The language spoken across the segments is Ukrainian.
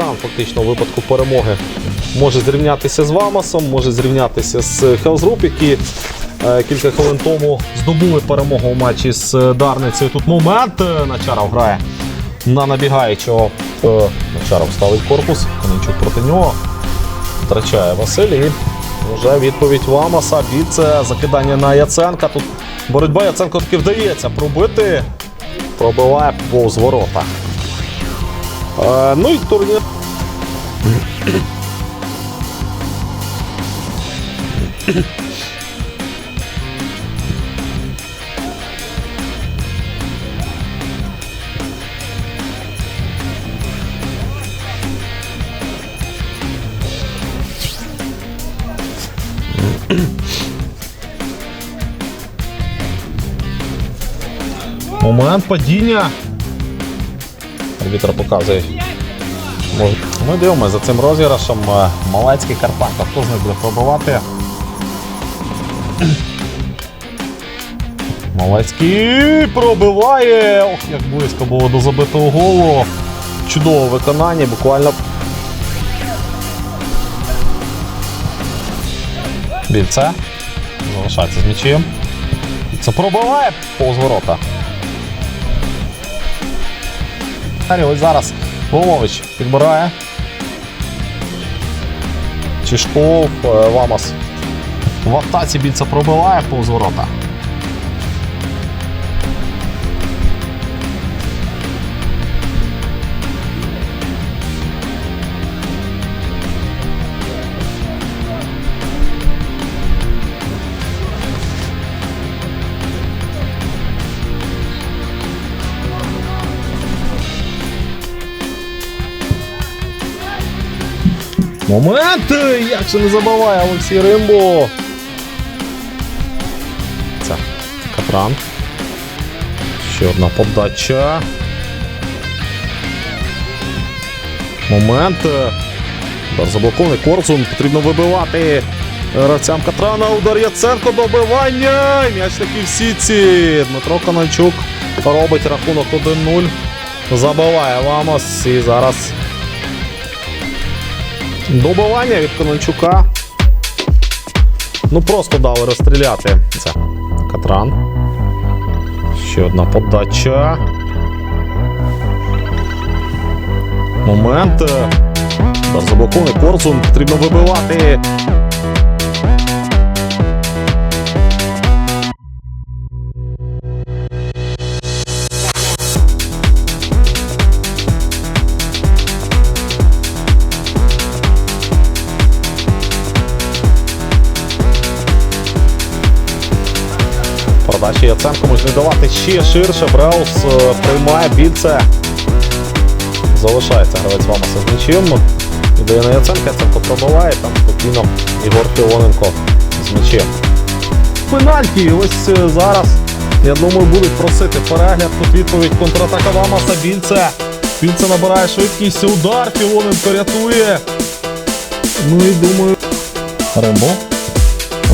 Там фактично у випадку перемоги може зрівнятися з Вамасом, може зрівнятися з Хелзруп, які е, кілька хвилин тому здобули перемогу у матчі з е, Дарницею. Тут момент е, Начаров грає на набігаючого. Начаров ставить корпус, Конончук проти нього. Втрачає Василь і вже відповідь Вамаса. Біце закидання на Яценка. Тут боротьба Яценко таки вдається пробити. Пробиває повз ворота. Е, ну і турнір. Момент падіння. Арбітр показує. Ми дивимося за цим розіграшем. Е, Малецький Карпенко. Хто з них буде пробивати? Малецький пробиває. Ох, як близько було до забитого голу. Чудове виконання, буквально. Більце. Залишається з м'ячем. Це пробиває повз ворота. Ось зараз Волович підбирає. Чишков, е, Вамас. В атаці більце пробиває повз ворота. Момент! Як же не забуває Олексій Римбо. Це Катран. Ще одна подача. Момент. Заблокований Корсун. Потрібно вибивати гравцям Катрана. Удар Яценко добивання. М'яч таки в. Дмитро Канальчук робить рахунок 1-0. Забиває Ламос. І зараз Добивання від Конончука. Ну просто дали розстріляти. Це Катран. Ще одна подача. Момент. Та заблокований Корзун Потрібно вибивати. Яценко може не давати ще ширше. Бреус е, приймає більце. Залишається гравець з м'ячем. Віддає на Яценка, Яценко пробиває, там спокійно Ігор Філоненко з м'ячем. Пенальті, ось е, зараз. Я думаю, будуть просити перегляд. Тут відповідь контратака Вамаса Більце. Більце набирає швидкість. Удар Філоненко рятує. Ну і думаю. Рембо.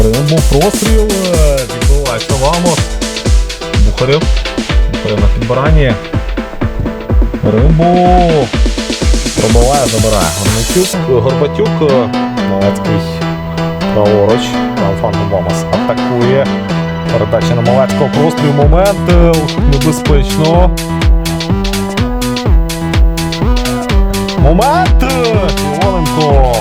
Рембо простріл. е, Відбувається Вамос. Бухарів. Бухарів на підбиранні. Рембо. Пробиває, забирає. Горбатюк. Горбатюк. е, Малецький праворуч. Там фантом Вамос атакує. Передача на Малецького простріл. Момент. е, Небезпечно. Момент! е, Філоненко.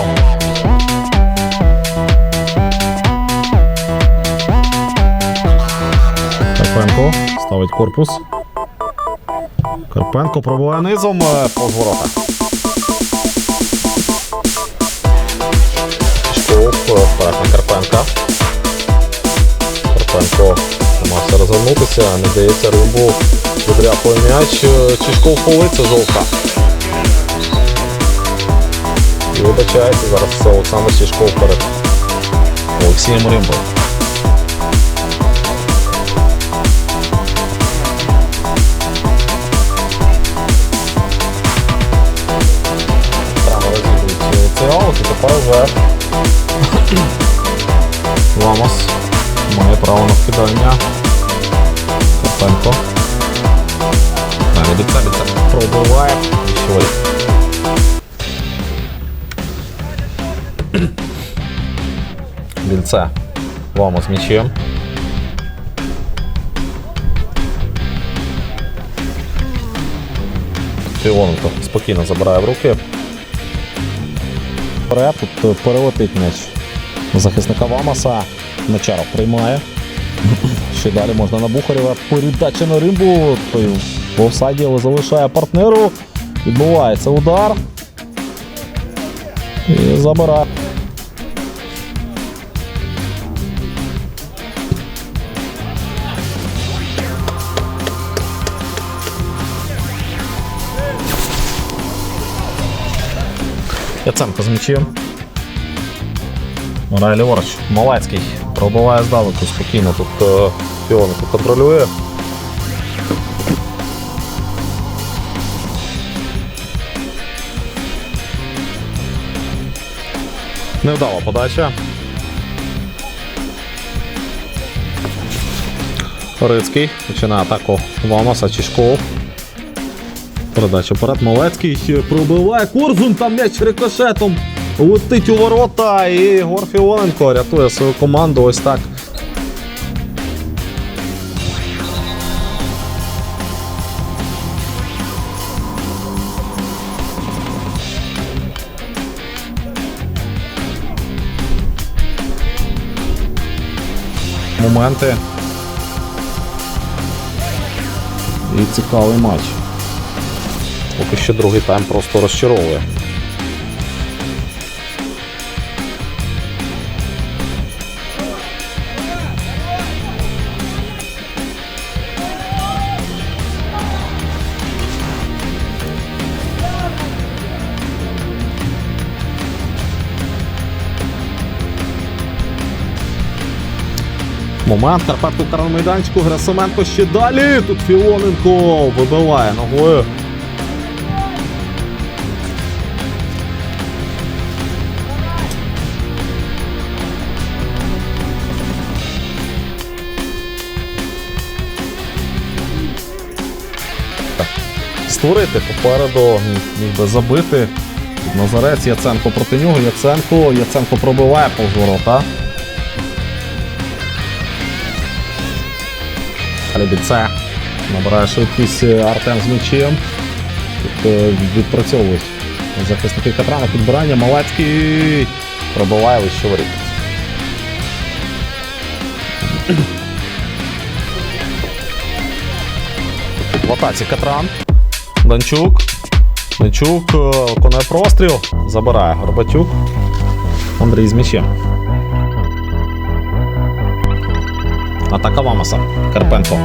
Карпенко ставить корпус. Карпенко пробиває низом е, повз ворота. Шков е, вперед на Карпенка. Карпенко намагався розвернутися, не дається Римбу. Відряпує м'яч. е, Чишков полиця жовта. І вибачається зараз Олександр Чишков перед Олексієм Римбо. Тепер Ламос має право на вкидання. Карпенко. Далі бійця, бійця пробиває. Ще. Більце. Вама з м'ячем. Фіоненко спокійно забирає в руки. Вперед, тут перелетить м'яч захисника Вамаса. Начаров приймає. Ще далі можна на Бухарєва. Передача на рибу. Той в офсайді, але залишає партнеру. Відбувається удар. І забирає. Яценко з м'ячем. Грає ліворуч. Малецький пробиває здалеку спокійно. Тут е, Фіоненко контролює. Невдала подача. Корицький починає атаку Вамаса Чішков. Передача вперед. Малецький пробиває Корзун, там м'яч рикошетом летить у ворота. І Єгор Фіоненко рятує свою команду ось так. Моменти. І цікавий матч. Поки що другий тайм просто розчаровує. Момент Карпат у карному. Грасименко ще далі. Тут Філоненко вибиває ногою. Створити попереду, міг, би забити. Назарець Яценко проти нього. Яценко. Яценко пробиває повз ворота. Алібіце. Набирає швидкість Артем з м'ячем. Тут е, відпрацьовують захисники Катрана. Підбирання. Малецький пробиває вище воріт. В атаці Катран. Данчук. Данчук е, виконує простріл. Забирає Горбатюк. Андрій з м'ячем. Атака Вамаса. Карпенко.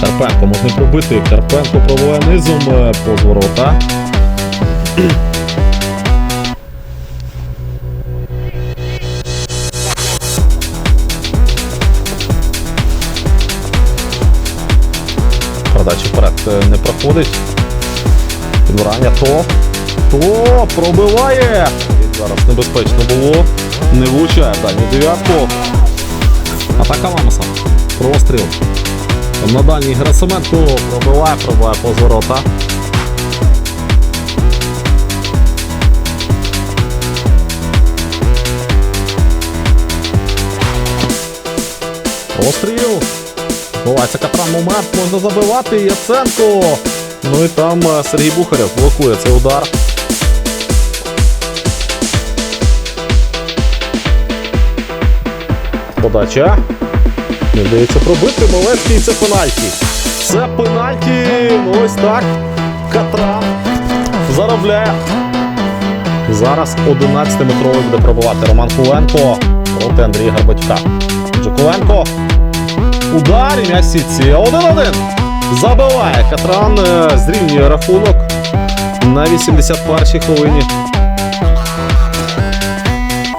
Карпенко можна пробити. Карпенко пробиває низом е, повз ворота. Передача вперед е, не проходить. Підбирання то. То пробиває! Зараз небезпечно було. Не влучає дальню дев'ятку. Атака Ламаса. Простріл. На дальній Герасименко пробиває, пробиває повз ворота. Простріл. Бувається катран момент, можна забивати. Яценко. Ну і там е, Сергій Бухарєв блокує цей удар. Подача. Не вдається пробити. Малецький це пенальті. Це пенальті. Ну ось так. Катран заробляє. Зараз 11-метровий буде пробувати Роман Куленко проти Андрія Гарбатюка. Отже, Куленко. Удар і м'яч сітці. 1-1. Забиває Катран. е, Зрівнює рахунок на 81-й хвилині.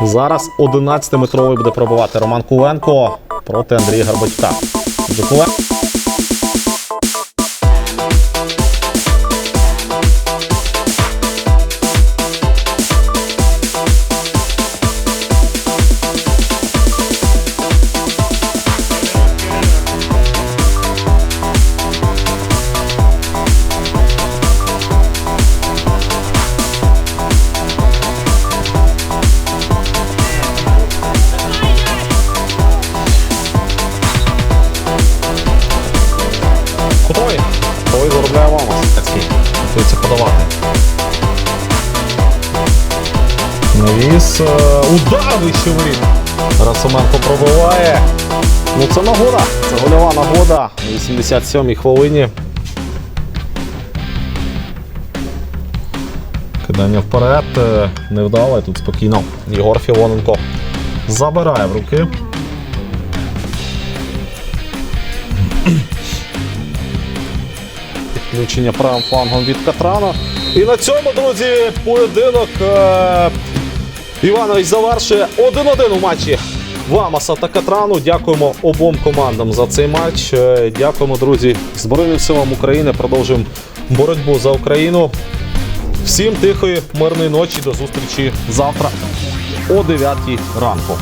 Зараз 11-метровий буде пробувати Роман Куленко проти Андрія Гарбатюка. Удар вище воріт. Расименко пробиває. Ну це нагода. Це гольова нагода. На 87-й хвилині. Кидання вперед. е, Невдале. Тут спокійно. Єгор Філоненко забирає в руки. Підключення правим флангом від Катрана. І на цьому, друзі, поєдинок е- Іванович завершує 1-1 у матчі Вамаса та Катрану. Дякуємо обом командам за цей матч. Е, Дякуємо, друзі, Збройним силам України. Продовжуємо боротьбу за Україну. Всім тихої, мирної ночі. До зустрічі завтра о 9 ранку.